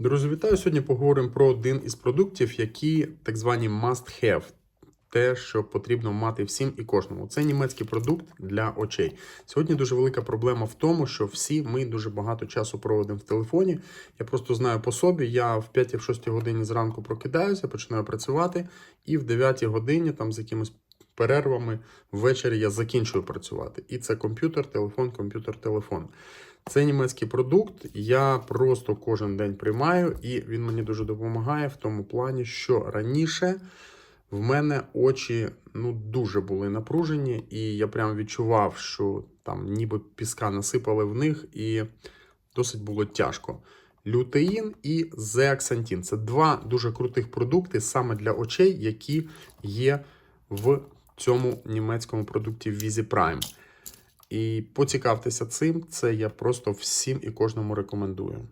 Друзі, вітаю! Сьогодні поговоримо про один із продуктів, які так звані must have. Те, що потрібно мати всім і кожному. Це німецький продукт для очей. Сьогодні дуже велика проблема в тому, що всі ми дуже багато часу проводимо в телефоні. Я просто знаю по собі, я в 5-6 годині зранку прокидаюся, починаю працювати, і в 9 годині, там з якимось перервами, ввечері я закінчую працювати. І це комп'ютер, телефон, комп'ютер, телефон. Це німецький продукт. Я просто кожен день приймаю, і він мені дуже допомагає в тому плані, що раніше в мене очі ну дуже були напружені, і я прям відчував, що там ніби піска насипали в них, і досить було тяжко. Лютеїн і зеаксантін це два дуже крутих продукти саме для очей, які є в цьому німецькому продукті Visi Prime. І поцікавтеся цим, це я просто всім і кожному рекомендую.